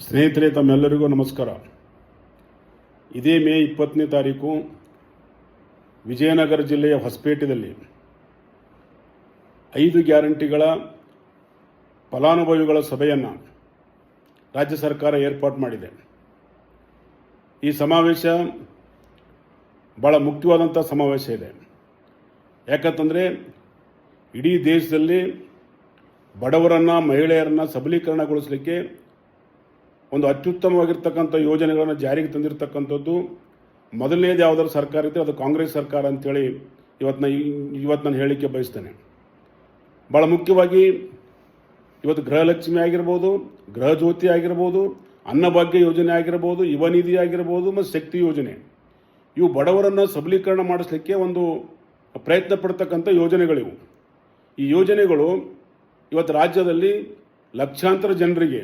ಸ್ನೇಹಿತರೆ, ತಮ್ಮೆಲ್ಲರಿಗೂ ನಮಸ್ಕಾರ. ಇದೇ ಮೇ ಇಪ್ಪತ್ತನೇ ತಾರೀಕು, ವಿಜಯನಗರ ಜಿಲ್ಲೆಯ ಹೊಸಪೇಟೆಯಲ್ಲಿ ಐದು ಗ್ಯಾರಂಟಿಗಳ ಫಲಾನುಭವಿಗಳ ಸಭೆಯನ್ನು ರಾಜ್ಯ ಸರ್ಕಾರ ಏರ್ಪಾಡು ಮಾಡಿದೆ. ಈ ಸಮಾವೇಶ ಭಾಳ ಮುಖ್ಯವಾದಂಥ ಸಮಾವೇಶ ಇದೆ. ಯಾಕಂತಂದರೆ, ಇಡೀ ದೇಶದಲ್ಲಿ ಬಡವರನ್ನು, ಮಹಿಳೆಯರನ್ನು ಸಬಲೀಕರಣಗೊಳಿಸಲಿಕ್ಕೆ ಒಂದು ಅತ್ಯುತ್ತಮವಾಗಿರ್ತಕ್ಕಂಥ ಯೋಜನೆಗಳನ್ನು ಜಾರಿಗೆ ತಂದಿರತಕ್ಕಂಥದ್ದು, ಮೊದಲನೇದು ಯಾವುದಾದ್ರು ಸರ್ಕಾರ ಇದ್ದರೆ ಅದು ಕಾಂಗ್ರೆಸ್ ಸರ್ಕಾರ ಅಂತೇಳಿ ಇವತ್ತು ನಾನು ಇವತ್ತು ನಾನು ಹೇಳಲಿಕ್ಕೆ ಬಯಸ್ತೇನೆ. ಭಾಳ ಮುಖ್ಯವಾಗಿ ಇವತ್ತು ಗೃಹಲಕ್ಷ್ಮಿ ಆಗಿರ್ಬೋದು ಗೃಹ ಜ್ಯೋತಿ ಆಗಿರ್ಬೋದು, ಅನ್ನಭಾಗ್ಯ ಯೋಜನೆ ಆಗಿರ್ಬೋದು, ಯುವ ನಿಧಿ ಆಗಿರ್ಬೋದು, ಮತ್ತು ಶಕ್ತಿ ಯೋಜನೆ. ಇವು ಬಡವರನ್ನು ಸಬಲೀಕರಣ ಮಾಡಿಸ್ಲಿಕ್ಕೆ ಒಂದು ಪ್ರಯತ್ನ ಪಡ್ತಕ್ಕಂಥ ಯೋಜನೆಗಳಿವು. ಈ ಯೋಜನೆಗಳು ಇವತ್ತು ರಾಜ್ಯದಲ್ಲಿ ಲಕ್ಷಾಂತರ ಜನರಿಗೆ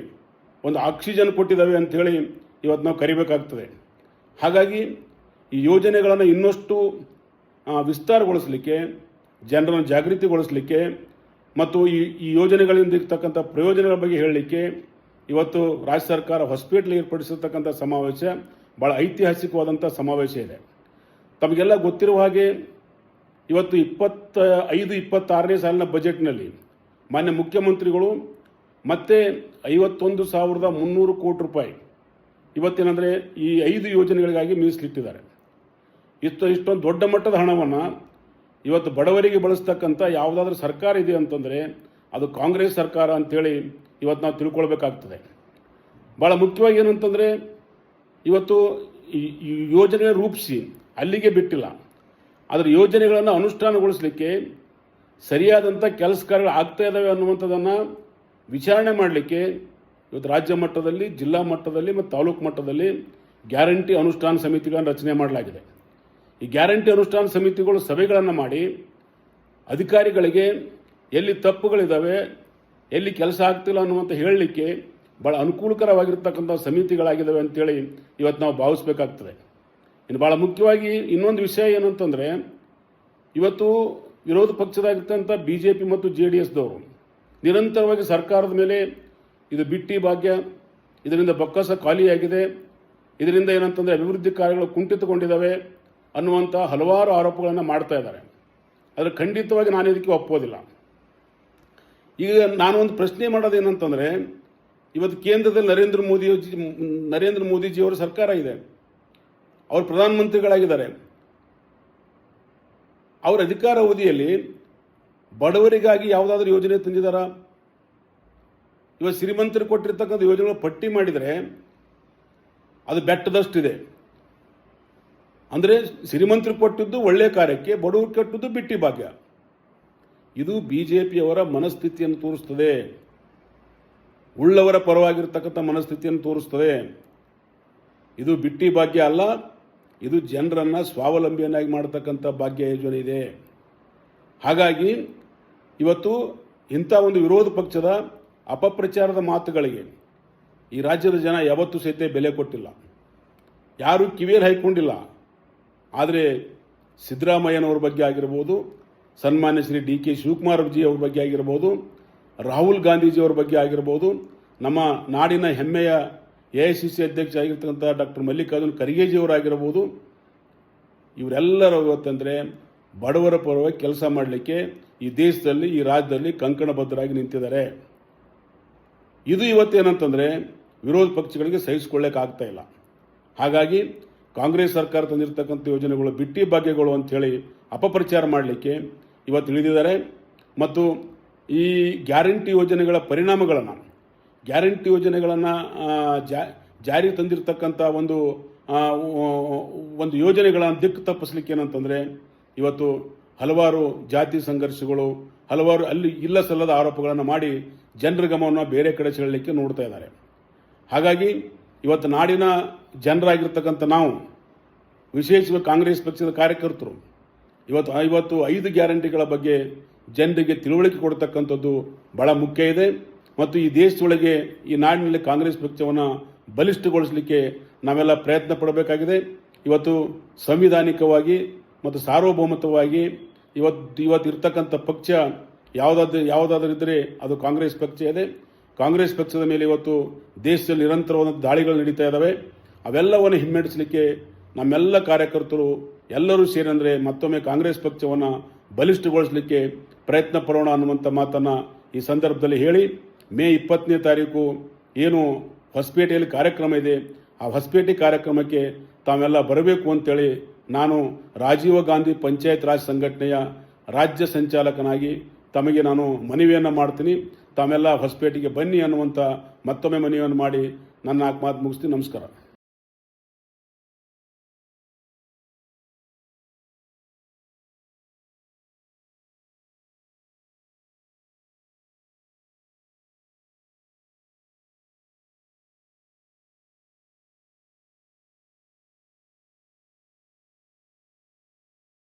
ಒಂದು ಆಕ್ಸಿಜನ್ ಕೊಟ್ಟಿದ್ದಾವೆ ಅಂಥೇಳಿ ಇವತ್ತು ನಾವು ಕರಿಬೇಕಾಗ್ತದೆ. ಹಾಗಾಗಿ ಈ ಯೋಜನೆಗಳನ್ನು ಇನ್ನಷ್ಟು ವಿಸ್ತಾರಗೊಳಿಸಲಿಕ್ಕೆ, ಜನರನ್ನು ಜಾಗೃತಿಗೊಳಿಸಲಿಕ್ಕೆ ಮತ್ತು ಈ ಈ ಯೋಜನೆಗಳಿಂದ ಇರ್ತಕ್ಕಂಥ ಪ್ರಯೋಜನಗಳ ಬಗ್ಗೆ ಹೇಳಲಿಕ್ಕೆ ಇವತ್ತು ರಾಜ್ಯ ಸರ್ಕಾರ ಹಾಸ್ಪಿಟ್ಲ್ ಏರ್ಪಡಿಸಿರ್ತಕ್ಕಂಥ ಸಮಾವೇಶ ಭಾಳ ಐತಿಹಾಸಿಕವಾದಂಥ ಸಮಾವೇಶ ಇದೆ. ತಮಗೆಲ್ಲ ಗೊತ್ತಿರುವ ಹಾಗೆ ಇವತ್ತು ಇಪ್ಪತ್ತ ಐದು, ಇಪ್ಪತ್ತಾರನೇ ಸಾಲಿನ ಬಜೆಟ್ನಲ್ಲಿ ಮಾನ್ಯ ಮುಖ್ಯಮಂತ್ರಿಗಳು ಮತ್ತೆ ಐವತ್ತೊಂದು ಸಾವಿರದ ಮುನ್ನೂರು ಕೋಟಿ ರೂಪಾಯಿ. ಇವತ್ತೇನಂದರೆ ಈ ಐದು ಯೋಜನೆಗಳಿಗಾಗಿ ಮೀಸಲಿಟ್ಟಿದ್ದಾರೆ. ಇಷ್ಟು, ಇಷ್ಟೊಂದು ದೊಡ್ಡ ಮಟ್ಟದ ಹಣವನ್ನು ಇವತ್ತು ಬಡವರಿಗೆ ಬಳಸ್ತಕ್ಕಂಥ ಯಾವುದಾದ್ರೂ ಸರ್ಕಾರ ಇದೆ ಅಂತಂದರೆ ಅದು ಕಾಂಗ್ರೆಸ್ ಸರ್ಕಾರ ಅಂಥೇಳಿ ಇವತ್ತು ನಾವು ತಿಳ್ಕೊಳ್ಬೇಕಾಗ್ತದೆ. ಭಾಳ ಮುಖ್ಯವಾಗಿ ಏನಂತಂದರೆ ಇವತ್ತು ಈ ಯೋಜನೆ ರೂಪಿಸಿ ಅಲ್ಲಿಗೆ ಬಿಟ್ಟಿಲ್ಲ. ಅದರ ಯೋಜನೆಗಳನ್ನು ಅನುಷ್ಠಾನಗೊಳಿಸಲಿಕ್ಕೆ ಸರಿಯಾದಂಥ ಕೆಲಸ ಕಾರ್ಯಗಳು ಆಗ್ತಾ ಇದ್ದಾವೆ ಅನ್ನುವಂಥದ್ದನ್ನು ವಿಚಾರಣೆ ಮಾಡಲಿಕ್ಕೆ ಇವತ್ತು ರಾಜ್ಯ ಮಟ್ಟದಲ್ಲಿ, ಜಿಲ್ಲಾ ಮಟ್ಟದಲ್ಲಿ ಮತ್ತು ತಾಲೂಕು ಮಟ್ಟದಲ್ಲಿ ಗ್ಯಾರಂಟಿ ಅನುಷ್ಠಾನ ಸಮಿತಿಗಳನ್ನು ರಚನೆ ಮಾಡಲಾಗಿದೆ. ಈ ಗ್ಯಾರಂಟಿ ಅನುಷ್ಠಾನ ಸಮಿತಿಗಳು ಸಭೆಗಳನ್ನು ಮಾಡಿ ಅಧಿಕಾರಿಗಳಿಗೆ ಎಲ್ಲಿ ತಪ್ಪುಗಳಿದ್ದಾವೆ ಎಲ್ಲಿ ಕೆಲಸ ಆಗ್ತಿಲ್ಲ ಅನ್ನುವಂಥ ಹೇಳಲಿಕ್ಕೆ ಭಾಳ ಅನುಕೂಲಕರವಾಗಿರ್ತಕ್ಕಂಥ ಸಮಿತಿಗಳಾಗಿದ್ದಾವೆ ಅಂತೇಳಿ ಇವತ್ತು ನಾವು ಭಾವಿಸ್ಬೇಕಾಗ್ತದೆ. ಇನ್ನು ಭಾಳ ಮುಖ್ಯವಾಗಿ ಇನ್ನೊಂದು ವಿಷಯ ಏನು ಅಂತಂದರೆ ಇವತ್ತು ವಿರೋಧ ಪಕ್ಷದಾಗಿರ್ತಂಥ ಬಿ ಜೆ ಪಿ ಮತ್ತು ಜೆ ಡಿ ಎಸ್ದವರು ನಿರಂತರವಾಗಿ ಸರ್ಕಾರದ ಮೇಲೆ ಇದು ಬಿಟ್ಟಿ ಭಾಗ್ಯ, ಇದರಿಂದ ಬೊಕ್ಕಸ ಖಾಲಿಯಾಗಿದೆ, ಇದರಿಂದ ಏನಂತಂದರೆ ಅಭಿವೃದ್ಧಿ ಕಾರ್ಯಗಳು ಕುಂಠಿತಗೊಂಡಿದ್ದಾವೆ ಅನ್ನುವಂಥ ಹಲವಾರು ಆರೋಪಗಳನ್ನು ಮಾಡ್ತಾ ಇದ್ದಾರೆ. ಆದರೆ ಖಂಡಿತವಾಗಿ ನಾನು ಇದಕ್ಕೆ ಒಪ್ಪೋದಿಲ್ಲ. ಈಗ ನಾನು ಒಂದು ಪ್ರಶ್ನೆ ಮಾಡೋದು ಏನಂತಂದರೆ, ಇವತ್ತು ಕೇಂದ್ರದಲ್ಲಿ ನರೇಂದ್ರ ಮೋದಿ ನರೇಂದ್ರ ಮೋದಿಜಿಯವರ ಸರ್ಕಾರ ಇದೆ. ಅವರು ಪ್ರಧಾನಮಂತ್ರಿಗಳಾಗಿದ್ದಾರೆ. ಅವರ ಅಧಿಕಾರ ಅವಧಿಯಲ್ಲಿ ಬಡವರಿಗಾಗಿ ಯಾವುದಾದ್ರೂ ಯೋಜನೆ ತಂದಿದ್ದಾರಾ? ಇವತ್ತು ಶ್ರೀಮಂತರು ಕೊಟ್ಟಿರ್ತಕ್ಕಂಥ ಯೋಜನೆಗಳು ಪಟ್ಟಿ ಮಾಡಿದರೆ ಅದು ಬೆಟ್ಟದಷ್ಟಿದೆ. ಅಂದರೆ ಶ್ರೀಮಂತರು ಕೊಟ್ಟಿದ್ದು ಒಳ್ಳೆಯ ಕಾರ್ಯಕ್ಕೆ, ಬಡವರು ಕೊಟ್ಟಿದ್ದು ಬಿಟ್ಟಿ ಭಾಗ್ಯ. ಇದು ಬಿ ಜೆ ಪಿಯವರ ಮನಸ್ಥಿತಿಯನ್ನು ತೋರಿಸ್ತದೆ. ಉಳ್ಳವರ ಪರವಾಗಿರ್ತಕ್ಕಂಥ ಮನಸ್ಥಿತಿಯನ್ನು ತೋರಿಸ್ತದೆ. ಇದು ಬಿಟ್ಟಿ ಭಾಗ್ಯ ಅಲ್ಲ, ಇದು ಜನರನ್ನು ಸ್ವಾವಲಂಬಿಯನ್ನಾಗಿ ಮಾಡತಕ್ಕಂಥ ಭಾಗ್ಯ ಯೋಜನೆ ಇದೆ. ಹಾಗಾಗಿ ಇವತ್ತು ಇಂಥ ಒಂದು ವಿರೋಧ ಪಕ್ಷದ ಅಪಪ್ರಚಾರದ ಮಾತುಗಳಿಗೆ ಈ ರಾಜ್ಯದ ಜನ ಯಾವತ್ತೂ ಸಹಿತ ಬೆಲೆ ಕೊಟ್ಟಿಲ್ಲ. ಯಾರೂ ಕಿವಿಯಲ್ಲಿ ಹಾಯ್ಕೊಂಡಿಲ್ಲ. ಆದರೆ ಸಿದ್ದರಾಮಯ್ಯನವ್ರ ಬಗ್ಗೆ ಆಗಿರ್ಬೋದು, ಸನ್ಮಾನ್ಯ ಶ್ರೀ ಡಿ ಕೆ ಶಿವಕುಮಾರ್ ಜಿ ಅವ್ರ ಬಗ್ಗೆ ಆಗಿರ್ಬೋದು, ರಾಹುಲ್ ಗಾಂಧೀಜಿಯವ್ರ ಬಗ್ಗೆ ಆಗಿರ್ಬೋದು, ನಮ್ಮ ನಾಡಿನ ಹೆಮ್ಮೆಯ ಎ ಐ ಸಿ ಸಿ ಅಧ್ಯಕ್ಷ ಆಗಿರ್ತಕ್ಕಂಥ ಡಾಕ್ಟರ್ ಮಲ್ಲಿಕಾರ್ಜುನ್ ಖರ್ಗೆಜಿಯವರಾಗಿರ್ಬೋದು ಇವರೆಲ್ಲರೂ ಇವತ್ತಂದರೆ ಬಡವರ ಪರವಾಗಿ ಕೆಲಸ ಮಾಡಲಿಕ್ಕೆ ಈ ದೇಶದಲ್ಲಿ, ಈ ರಾಜ್ಯದಲ್ಲಿ ಕಂಕಣಬದ್ಧರಾಗಿ ನಿಂತಿದ್ದಾರೆ. ಇದು ಇವತ್ತೇನಂತಂದರೆ ವಿರೋಧ ಪಕ್ಷಗಳಿಗೆ ಸಹಿಸಿಕೊಳ್ಳೋಕ್ಕಾಗ್ತಾ ಇಲ್ಲ. ಹಾಗಾಗಿ ಕಾಂಗ್ರೆಸ್ ಸರ್ಕಾರ ತಂದಿರತಕ್ಕಂಥ ಯೋಜನೆಗಳು ಬಿಟ್ಟಿ ಭಾಗ್ಯಗಳು ಅಂಥೇಳಿ ಅಪಪ್ರಚಾರ ಮಾಡಲಿಕ್ಕೆ ಇವತ್ತು ಇಳಿದಿದ್ದಾರೆ ಮತ್ತು ಈ ಗ್ಯಾರಂಟಿ ಯೋಜನೆಗಳ ಪರಿಣಾಮಗಳನ್ನು, ಗ್ಯಾರಂಟಿ ಯೋಜನೆಗಳನ್ನು ಜಾರಿ ತಂದಿರತಕ್ಕಂಥ ಒಂದು ಒಂದು ಯೋಜನೆಗಳನ್ನು ದಿಕ್ಕು ತಪ್ಪಿಸ್ಲಿಕ್ಕೆ ಏನಂತಂದರೆ ಇವತ್ತು ಹಲವಾರು ಜಾತಿ ಸಂಘರ್ಷಗಳು, ಹಲವಾರು ಅಲ್ಲಿ ಇಲ್ಲ ಸಲ್ಲದ ಆರೋಪಗಳನ್ನು ಮಾಡಿ ಜನರ ಗಮನವನ್ನು ಬೇರೆ ಕಡೆ ಸೆಳಲಿಕ್ಕೆ ನೋಡ್ತಾ ಇದ್ದಾರೆ. ಹಾಗಾಗಿ ಇವತ್ತು ನಾಡಿನ ಜನರಾಗಿರ್ತಕ್ಕಂಥ ನಾವು, ವಿಶೇಷವಾಗಿ ಕಾಂಗ್ರೆಸ್ ಪಕ್ಷದ ಕಾರ್ಯಕರ್ತರು, ಇವತ್ತು ಇವತ್ತು ಐದು ಗ್ಯಾರಂಟಿಗಳ ಬಗ್ಗೆ ಜನರಿಗೆ ತಿಳುವಳಿಕೆ ಕೊಡ್ತಕ್ಕಂಥದ್ದು ಬಹಳ ಮುಖ್ಯ ಇದೆ. ಮತ್ತು ಈ ದೇಶದೊಳಗೆ ಈ ನಾಡಿನಲ್ಲಿ ಕಾಂಗ್ರೆಸ್ ಪಕ್ಷವನ್ನು ಬಲಿಷ್ಠಗೊಳಿಸಲಿಕ್ಕೆ ನಾವೆಲ್ಲ ಪ್ರಯತ್ನ ಪಡಬೇಕಾಗಿದೆ. ಇವತ್ತು ಸಂವಿಧಾನಿಕವಾಗಿ ಮತ್ತು ಸಾರ್ವಭೌಮತವಾಗಿ ಇವತ್ತು ಇವತ್ತು ಇರ್ತಕ್ಕಂಥ ಪಕ್ಷ ಯಾವುದಾದ್ರು, ಯಾವುದಾದ್ರೂ ಇದ್ದರೆ ಅದು ಕಾಂಗ್ರೆಸ್ ಪಕ್ಷ ಇದೆ. ಕಾಂಗ್ರೆಸ್ ಪಕ್ಷದ ಮೇಲೆ ಇವತ್ತು ದೇಶದಲ್ಲಿ ನಿರಂತರವಾದ ದಾಳಿಗಳು ನಡೀತಾ ಇದ್ದಾವೆ ಅವೆಲ್ಲವನ್ನು ಹಿಮ್ಮೆಟ್ಟಿಸಲಿಕ್ಕೆ ನಮ್ಮೆಲ್ಲ ಕಾರ್ಯಕರ್ತರು ಎಲ್ಲರೂ ಸೇರಂದ್ರೆ ಮತ್ತೊಮ್ಮೆ ಕಾಂಗ್ರೆಸ್ ಪಕ್ಷವನ್ನು ಬಲಿಷ್ಠಗೊಳಿಸಲಿಕ್ಕೆ ಪ್ರಯತ್ನ ಪಡೋಣ ಅನ್ನುವಂಥ ಮಾತನ್ನು ಈ ಸಂದರ್ಭದಲ್ಲಿ ಹೇಳಿ. ಮೇ ಇಪ್ಪತ್ತನೇ ತಾರೀಕು ಏನು ಹೊಸಪೇಟೆಯಲ್ಲಿ ಕಾರ್ಯಕ್ರಮ ಇದೆ. ಆ ಹೊಸಪೇಟೆ ಕಾರ್ಯಕ್ರಮಕ್ಕೆ ತಾವೆಲ್ಲ ಬರಬೇಕು ಅಂತೇಳಿ ನಾನು ರಾಜೀವ ಗಾಂಧಿ ಪಂಚಾಯತ್ ರಾಜ್ ಸಂಘಟನೆಯ ರಾಜ್ಯ ಸಂಚಾಲಕನಾಗಿ ತಮಗೆ ನಾನು ಮನವಿಯನ್ನು ಮಾಡ್ತೀನಿ. ತಾವೆಲ್ಲ ಹೊಸಪೇಟೆಗೆ ಬನ್ನಿ ಅನ್ನುವಂಥ ಮತ್ತೊಮ್ಮೆ ಮನವಿಯನ್ನು ಮಾಡಿ ನನ್ನ ಮಾತು ಮುಗಿಸ್ತೀನಿ. ನಮಸ್ಕಾರ.